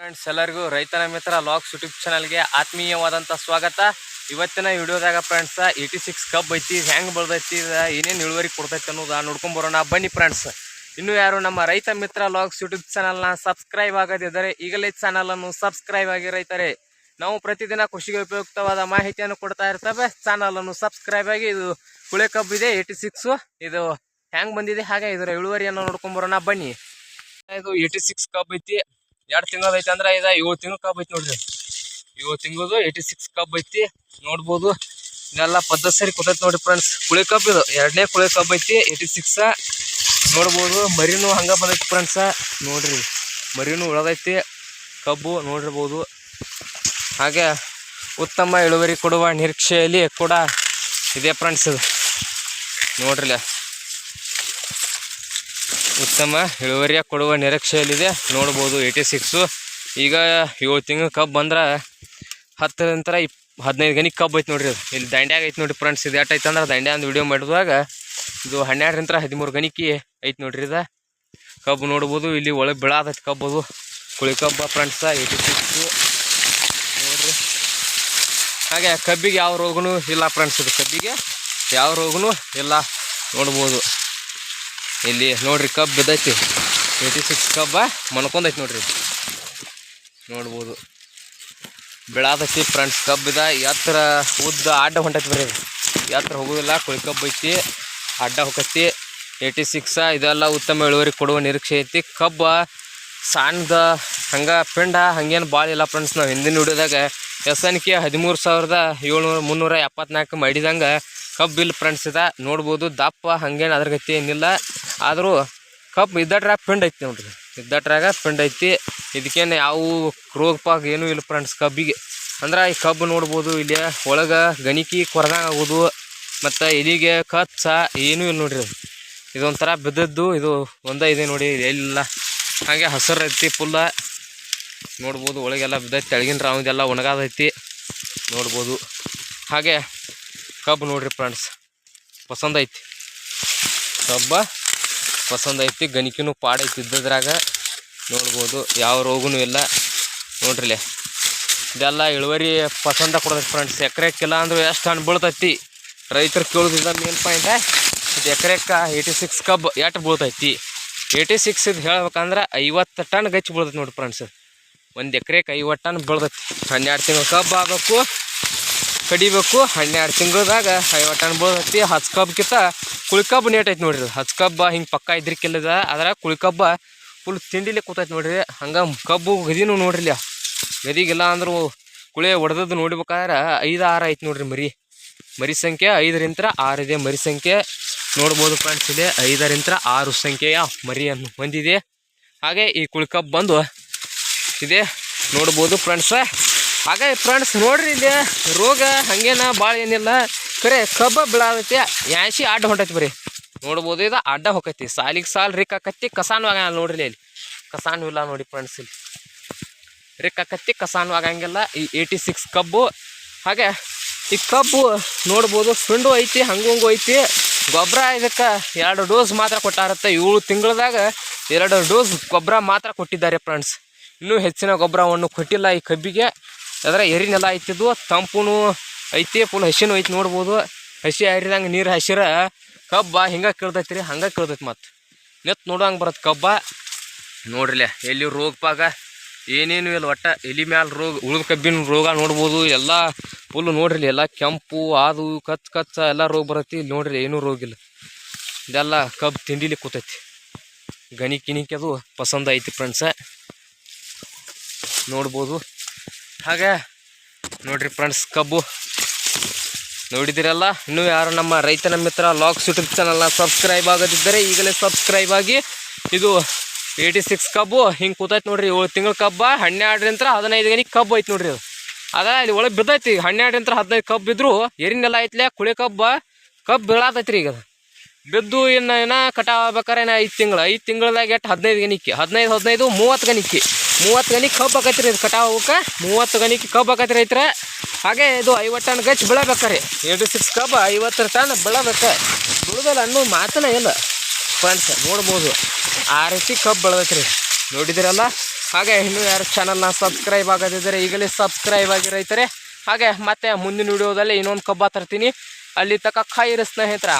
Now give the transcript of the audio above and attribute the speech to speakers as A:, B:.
A: Friends ಎಲ್ಲರಿಗೂ ರೈತನ ಮಿತ್ರ ಲಾಕ್ಸ್ ಯೂಟ್ಯೂಬ್ ಚಾನಲ್ಗೆ ಆತ್ಮೀಯವಾದಂಥ ಸ್ವಾಗತ. ಇವತ್ತಿನ ವಿಡಿಯೋದಾಗ ಫ್ರೆಂಡ್ಸ್ ಏಯ್ಟಿ ಸಿಕ್ಸ್ ಕಪ್ ಐತಿ, ಹೆಂಗೆ ಬೆಳ್ದೈತಿ, ಏನೇನು ಇಳುವರಿ ಕೊಡ್ತೈತಿ ಅನ್ನೋದು ನೋಡ್ಕೊಂಬರೋಣ ಬನ್ನಿ ಫ್ರೆಂಡ್ಸ್ ಇನ್ನು ಯಾರು ನಮ್ಮ ರೈತ ಮಿತ್ರ ಲಾಗ್ಸ್ ಯೂಟ್ಯೂಬ್ ಚಾನಲ್ನ ಸಬ್ಸ್ಕ್ರೈಬ್ ಆಗದಿದ್ದರೆ ಈಗಲೇ ಚಾನಲನ್ನು ಸಬ್ಸ್ಕ್ರೈಬ್ ಆಗಿ ರೈತರೆ. ನಾವು ಪ್ರತಿದಿನ ಕೃಷಿಗೆ ಉಪಯುಕ್ತವಾದ ಮಾಹಿತಿಯನ್ನು ಕೊಡ್ತಾ ಇರ್ತವೆ. ಚಾನಲನ್ನು ಸಬ್ಸ್ಕ್ರೈಬ್ ಆಗಿ ಇದು ಕುಳೆ ಕಬ್ ಇದೆ ಏಯ್ಟಿ ಸಿಕ್ಸು ಇದು ಹೆಂಗೆ ಬಂದಿದೆ, ಹಾಗೆ ಇದರ ಇಳುವರಿಯನ್ನು ನೋಡ್ಕೊಂಬರೋಣ ಬನ್ನಿ. ಇದು ಏಯ್ಟಿ ಸಿಕ್ಸ್ ಕಬ್ ಐತಿ. ಎರಡು ತಿಂಗಳ ಐತೆ ಅಂದ್ರೆ ಇದು ಏಳು ತಿಂಗಳ ಕಬ್ ಐತಿ ನೋಡ್ರಿ. ಏಳು ತಿಂಗಳದು ಏಯ್ಟಿ ಸಿಕ್ಸ್ ಕಬ್ ಐತಿ. ನೋಡ್ಬೋದು. ಇದೆಲ್ಲ ಪದ್ಧತಿ ಸರಿ ಕೊಟ್ಟೈತಿ ನೋಡಿ ಫ್ರೆಂಡ್ಸ್ ಕುಳಿ ಕಬ್ ಇದು. ಎರಡನೇ ಕುಳಿ ಕಬ್ ಐತಿ ಏಯ್ಟಿ ಸಿಕ್ಸ ನೋಡ್ಬೋದು. ಮರಿನೂ ಹಂಗೆ ಬಂದೈತಿ ಫ್ರೆಂಡ್ಸ ನೋಡ್ರಿ. ಮರಿನೂ ಉಳದೈತಿ. ಕಬ್ಬು ನೋಡಿರ್ಬೋದು ಹಾಗೆ ಉತ್ತಮ ಇಳುವರಿ ಕೊಡುವ ನಿರೀಕ್ಷೆಯಲ್ಲಿ ಕೂಡ ಇದೆ ಫ್ರೆಂಡ್ಸ್ ಇದು. ನೋಡ್ರಿಲ್ಲ ಉತ್ತಮ ಇಳುವರಿಯ ಕೊಡುವ ನಿರೀಕ್ಷೆಯಲ್ಲಿದೆ. ನೋಡ್ಬೋದು ಏಯ್ಟಿ ಸಿಕ್ಸು ಈಗ ಏಳು ತಿಂಗಳು ಕಬ್ಬು ಬಂದ್ರೆ ಹತ್ತರಿಂದ ಇಪ್, ಹದಿನೈದು ಗನಿ ಕಬ್ಬು ಐತೆ ನೋಡ್ರಿ ಅದು. ಇಲ್ಲಿ ದಂಡ್ಯಾಗ ಐತೆ ನೋಡಿರಿ ಫ್ರೆಂಡ್ಸ್. ಇದು ಎಟ್ ಐತೆ ಅಂದ್ರೆ ದಂಡ್ಯ ಒಂದು ವಿಡಿಯೋ ಮಾಡಿದಾಗ ಇದು ಹನ್ನೆರಡರಿಂದ ಹದಿಮೂರು ಗಣಿಕೆ ಐತೆ ನೋಡ್ರಿ ಇದು. ಕಬ್ಬು ನೋಡ್ಬೋದು, ಇಲ್ಲಿ ಒಳಗೆ ಬಿಳಾದೈತೆ ಕಬ್ಬು ಅದು. ಕುಳಿ ಕಬ್ಬ ಫ್ರೆಂಡ್ಸ ಏಯ್ಟಿ ಸಿಕ್ಸು ನೋಡ್ರಿ. ಹಾಗೆ ಕಬ್ಬಿಗೆ ಯಾವ ರೋಗನೂ ಇಲ್ಲ ಫ್ರೆಂಡ್ಸ್ ಇದು. ಕಬ್ಬಿಗೆ ಯಾವ ರೋಗನೂ ಇಲ್ಲ. ನೋಡ್ಬೋದು. ಇಲ್ಲಿ ನೋಡ್ರಿ ಕಬ್ಬು ಬಿದ್ದೈತಿ ಏಯ್ಟಿ ಸಿಕ್ಸ್ ಕಬ್ಬ ಮನ್ಕೊಂಡೈತಿ ನೋಡ್ರಿ. ನೋಡ್ಬೋದು. ಬೆಳಾದೈತಿ ಫ್ರೆಂಡ್ಸ್ ಕಬ್ಬಿದ ಎತ್ತರ ಉದ್ದ ಅಡ್ಡ ಹೊಂಟೈತಿ ಬರ್ರಿ. ಎತ್ತರ ಹೋಗೋದಿಲ್ಲ ಕುಳಿ ಕಬ್ಬು ಐತಿ. ಅಡ್ಡ ಹೋಗತಿ ಏಯ್ಟಿ ಸಿಕ್ಸ ಇದೆಲ್ಲ ಉತ್ತಮ ಇಳುವರಿ ಕೊಡುವ ನಿರೀಕ್ಷೆ ಐತಿ. ಕಬ್ಬ ಸಣ್ಣದ, ಹಂಗೆ ಪಿಂಡ, ಹಂಗೇನು ಭಾಳ ಇಲ್ಲ ಫ್ರೆಂಡ್ಸ್ ನಾವು ಹಿಂದಿನ ಹಿಡಿದಾಗ ಎಸ್ ಎನ್ ಕೆ ಹದಿಮೂರು ಸಾವಿರದ ಏಳ್ನೂರ ಮುನ್ನೂರ ಎಪ್ಪತ್ನಾಲ್ಕು ಮಡಿದಂಗೆ ಕಬ್ಬಿಲ್ ಫ್ರೆಂಡ್ಸ್ ಇದೆ. ನೋಡ್ಬೋದು ದಪ್ಪ, ಹಂಗೇನು ಅದ್ರ ಗತಿ ಏನಿಲ್ಲ. ಆದರೂ ಕಬ್ಬು ಇದ್ದಟ್ರಾಗ ಪಿಂಡ್ ಐತಿ ನೋಡ್ರಿ. ಇದ್ದಟ್ರಾಗ ಪಿಂಡ್ ಐತಿ. ಇದಕ್ಕೇನು ಯಾವ ರೋಗ ಪಾಗ ಏನೂ ಇಲ್ಲ ಫ್ರೆಂಡ್ಸ್ ಕಬ್ಬಿಗೆ. ಅಂದ್ರೆ ಈ ಕಬ್ಬು ನೋಡ್ಬೋದು, ಇಲ್ಲಿ ಒಳಗೆ ಗಣಿಕಿ ಕೊರದಂಗೆ ಆಗೋದು, ಮತ್ತು ಎಲಿಗೆ ಕಚ್ಚ ಏನೂ ಇಲ್ಲ ನೋಡ್ರಿ. ಇದೊಂಥರ ಬಿದ್ದದ್ದು, ಇದು ಒಂದೇ ಇದೆ ನೋಡಿ, ಎಲ್ಲಿಲ್ಲ. ಹಾಗೆ ಹಸಿರು ಐತಿ ಫುಲ್ಲ ನೋಡ್ಬೋದು ಒಳಗೆಲ್ಲ ಬಿದ್ದೈತಿ, ತೆಳಗಿನ ರಾವದೆಲ್ಲ ಒಣಗಾದೈತಿ. ನೋಡ್ಬೋದು. ಹಾಗೆ ಕಬ್ಬು ನೋಡ್ರಿ ಫ್ರೆಂಡ್ಸ್ ಪಸಂದ್ ಐತಿ. ಕಬ್ಬ ಪಸಂದ್ ಐತಿ ಗಣಕಿನೂ ಪಾಡ ಐತಿ ಇದ್ದದ್ರಾಗ ನೋಡ್ಬೋದು, ಯಾವ ರೋಗನೂ ಇಲ್ಲ. ನೋಡ್ರಿಲೆ, ಇದೆಲ್ಲ ಇಳುವರಿ ಪಸಂದ ಕೊಡೋದು ಫ್ರೆಂಡ್ಸ್ ಎಕರೆಕ್ಕಿಲ್ಲ ಅಂದ್ರೆ ಎಷ್ಟು ಹಣ್ಣು ಬೀಳ್ತೈತಿ? ರೈತರು ಕೇಳೋದಿಲ್ಲ ಮೇನ್ ಪಾಯಿಂಟ ಇದು ಎಕರೆಕ್ಕೆ ಏಯ್ಟಿ ಸಿಕ್ಸ್ ಕಬ್ ಎಷ್ಟು ಬೀಳ್ತೈತಿ? ಏಯ್ಟಿ ಸಿಕ್ಸ್ ಇದು ಹೇಳ್ಬೇಕಂದ್ರೆ ಐವತ್ತು ಟನ್ ಗಚ್ಚಿ ಬೀಳ್ತೈತಿ ನೋಡಿ ಫ್ರೆಂಡ್ಸ್ ಒಂದು ಎಕರೆಗೆ ಐವತ್ತು ಟನ್ ಬೀಳ್ತೈತಿ. ಹನ್ನೆರಡು ತಿಂಗಳು ಕಬ್ಬು ಆಗಬೇಕು ಕಡಿಬೇಕು. ಹನ್ನೆರಡು ತಿಂಗಳದಾಗ ಐವತ್ತು ಟನ್ ಹತ್ತಿ ಹಚ್ಚ ಕಬ್ಬಿಗಿಂತ ಕುಳಿ ಕಬ್ಬು ನೇಟ್ ಐತೆ ನೋಡ್ರಿ ಹಚ್ಚ ಕಬ್ಬ ಹಿಂಗೆ ಪಕ್ಕ ಇದ್ರಿಕ್ಕಿಲ್ಲದ ಅದರ ಕುಳಿ ಕಬ್ಬ ಫುಲ್ ತಿಂಡಿಲಿ ಕೂತೈತೆ ನೋಡ್ರಿ. ಹಂಗೆ ಕಬ್ಬು ಗದಿನೂ ನೋಡ್ರಿಲ್ಲ ಗದಿಗಿಲ್ಲ ಅಂದ್ರೂ ಕುಳಿ ಹೊಡೆದದ್ದು ನೋಡ್ಬೇಕಾದ್ರೆ ಐದು ಆರು ಐತೆ ನೋಡ್ರಿ ಮರಿ. ಮರಿ ಸಂಖ್ಯೆ ಐದರಿಂದ ಆರು ಇದೆ ಮರಿ ಸಂಖ್ಯೆ. ನೋಡ್ಬೋದು ಫ್ರೆಂಡ್ಸ್ ಇದೆ ಐದರಿಂದ ಆರು ಸಂಖ್ಯೆಯ ಮರಿಯನ್ನು ಹೊಂದಿದೆ. ಹಾಗೆ ಈ ಕುಳಿಕಬ್ಬು ಬಂದು ಇದೆ. ನೋಡ್ಬೋದು ಫ್ರೆಂಡ್ಸ ಹಾಗೆ ಫ್ರೆಂಡ್ಸ್ ನೋಡ್ರಿ ಇಲ್ಲಿ ರೋಗ ಹಂಗೇನ ಭಾಳ ಏನಿಲ್ಲ. ಖರೆ ಕಬ್ಬ ಬೀಳಾದೈತಿ ಯಾಸಿ ಅಡ್ಡ ಹೊಂಟೈತಿ ಬರೀ. ನೋಡ್ಬೋದು ಇದು ಅಡ್ಡ ಹೊಕೈತಿ ಸಾಲಿಗೆ ಸಾಲು ರಿಕ್ ಆಕತ್ತಿ, ಕಸಾನು ಆಗಲ್ಲ ನೋಡ್ರಿ ಇಲ್ಲಿ. ಕಸಾನು ಇಲ್ಲ ನೋಡಿ ಫ್ರೆಂಡ್ಸ್ ಇಲ್ಲಿ. ರಿಕ್ ಆಕತ್ತಿ, ಕಸಾನು ಆಗಂಗಿಲ್ಲ. ಈ ಏಯ್ಟಿ ಸಿಕ್ಸ್ ಕಬ್ಬು. ಹಾಗೆ ಈ ಕಬ್ಬು ನೋಡ್ಬೋದು ಸುಂಡು ಐತಿ ಹಂಗು ಐತಿ. ಗೊಬ್ಬರ ಇದಕ್ಕೆ ಎರಡು ಡೋಸ್ ಮಾತ್ರ ಕೊಟ್ಟಾರತ್ತೆ. ಏಳು ತಿಂಗಳದಾಗ ಎರಡು ಡೋಸ್ ಗೊಬ್ಬರ ಮಾತ್ರ ಕೊಟ್ಟಿದ್ದಾರೆ ಫ್ರೆಂಡ್ಸ್ ಇನ್ನೂ ಹೆಚ್ಚಿನ ಗೊಬ್ಬರವನ್ನು ಕೊಟ್ಟಿಲ್ಲ ಈ ಕಬ್ಬಿಗೆ. ಅದರ ಎರಿನೆಲ್ಲ ಐತಿದ್ದು, ತಂಪುನು ಐತಿ ಫುಲ್ ಹಸಿನೂ ಐತಿ ನೋಡ್ಬೋದು. ಹಸಿ ಹರಿದಂಗೆ ನೀರು ಹಸಿರ. ಕಬ್ಬ ಹಿಂಗೆ ಕೇಳ್ತೈತಿ ರೀ, ಹಂಗೆ ಕೇಳ್ತೈತಿ ಮತ್ತು. ನೆತ್ ನೋಡೋಂಗೆ ಬರತ್ತೆ ಕಬ್ಬ. ನೋಡ್ರಿಲೆ ಎಲ್ಲಿ ರೋಗ ಪಾಗ? ಏನೇನು ಇಲ್ಲ ಒಟ್ಟ, ಎಲಿ ಮ್ಯಾಲೆ ರೋಗ, ಉಳಿದ ಕಬ್ಬಿನ ರೋಗ ನೋಡ್ಬೋದು. ಎಲ್ಲ ಫುಲ್ ನೋಡ್ರಿ ಎಲ್ಲ ಕೆಂಪು ಅದು ಕಚ್ ಕಚ್ಚ ಎಲ್ಲ ರೋಗ ಬರತ್ತಿ. ಇಲ್ಲಿ ನೋಡ್ರಿ, ಏನೂ ರೋಗಿಲ್ಲ ಇದೆಲ್ಲ ಕಬ್ಬು ತಿಂಡಿಲಿ ಕೂತೈತಿ. ಗಣಿ ಕಿಣಿಕೆ ಅದು, ಪಸಂದ ಐತಿ ಫ್ರೆಂಡ್ಸ ನೋಡ್ಬೋದು. ಹಾಗೆ ನೋಡ್ರಿ ಫ್ರೆಂಡ್ಸ್ ಕಬ್ಬು. ನೋಡಿದಿರಲ್ಲ? ಇನ್ನೂ ಯಾರು ನಮ್ಮ ರೈತನ ಮಿತ್ರ ಲಾಕ್ಸ್ ಯೂಟ್ಯೂಬ್ ಚಾನಲ್ನ ಸಬ್ಸ್ಕ್ರೈಬ್ ಆಗದಿದ್ದರೆ ಈಗಲೇ ಸಬ್ಸ್ಕ್ರೈಬ್ ಆಗಿ. ಇದು ಏಯ್ಟಿ ಸಿಕ್ಸ್ ಕಬ್ಬು. ಹಿಂಗೆ ಕೂತೈತೆ ನೋಡ್ರಿ, ಏಳು ತಿಂಗಳ ಕಬ್ಬ. ಹನ್ನೆರಡರಿಂದ ಹದಿನೈದು ಗನಿ ಕಬ್ಬು ಐತೆ ನೋಡ್ರಿ ಅದು. ಅದ ಇಲ್ಲಿ ಒಳಗೆ ಬಿದ್ದೈತಿ. ಹನ್ನೆರಡರಿಂದ ಹದಿನೈದು ಕಬ್ಬು ಇದ್ರು ಎರಿನೆಲ್ಲ ಐತ್ಲೆ, ಕುಳಿ ಕಬ್ಬ. ಕಬ್ಬು ಬೀಳಾತೈತ್ರಿ ಈಗ ಅದು. ಬಿದ್ದು ಇನ್ನು ಏನೋ ಕಟಾವ್ ಆಗ್ಬೇಕಾರೆ ಐದು ತಿಂಗಳು. ಐದು ತಿಂಗಳದಾಗ ಎಷ್ಟು ಹದಿನೈದು ಗಣಿಕೆ ಹದಿನೈದು ಹದಿನೈದು ಮೂವತ್ತು ಗಣಿಕೆ ಮೂವತ್ತು ಗಣಿಗೆ ಕಬ್ಬು ಆಕೈತ್ರಿ ಇದು ಕಟಾವಕ್ಕೆ ಮೂವತ್ತು ಗಣಿಗೆ ಕಬ್ಬು ಆಕೈತಿ ರೈತರ. ಹಾಗೆ ಇದು ಐವತ್ತು ಟನ್ ಗಚ್ಚಿ ಬೀಳಬೇಕಾರೆ ಏಯ್ಟಿ ಸಿಕ್ಸ್ ಕಬ್ಬು ಐವತ್ತರ ಟನ್ ಬೆಳಬೇಕು. ಬಿಡುದಲ್ಲ ಅನ್ನೋ ಮಾತನೇ ಇಲ್ಲ. ಫ್ರೆಂಡ್ಸ್, ನೋಡ್ಬೋದು. ಆ ರೀತಿ ಕಬ್ಬು ಬೆಳೆದೈತ್ರಿ. ನೋಡಿದಿರಲ್ಲ? ಹಾಗೆ ಇನ್ನೂ ಯಾರು ಚಾನಲ್ನ ಸಬ್ಸ್ಕ್ರೈಬ್ ಆಗದಿದ್ದರೆ ಈಗಲೇ ಸಬ್ಸ್ಕ್ರೈಬ್ ಆಗಿ ರೈತರೆ. ಹಾಗೆ ಮತ್ತೆ ಮುಂದಿನ ವಿಡಿಯೋದಲ್ಲಿ ಇನ್ನೊಂದು ಕಬ್ಬ ತರ್ತೀನಿ. ಅಲ್ಲಿ ತಕ್ಕ ಕಾಯಿರಿ ಸ್ನೇಹಿತರ.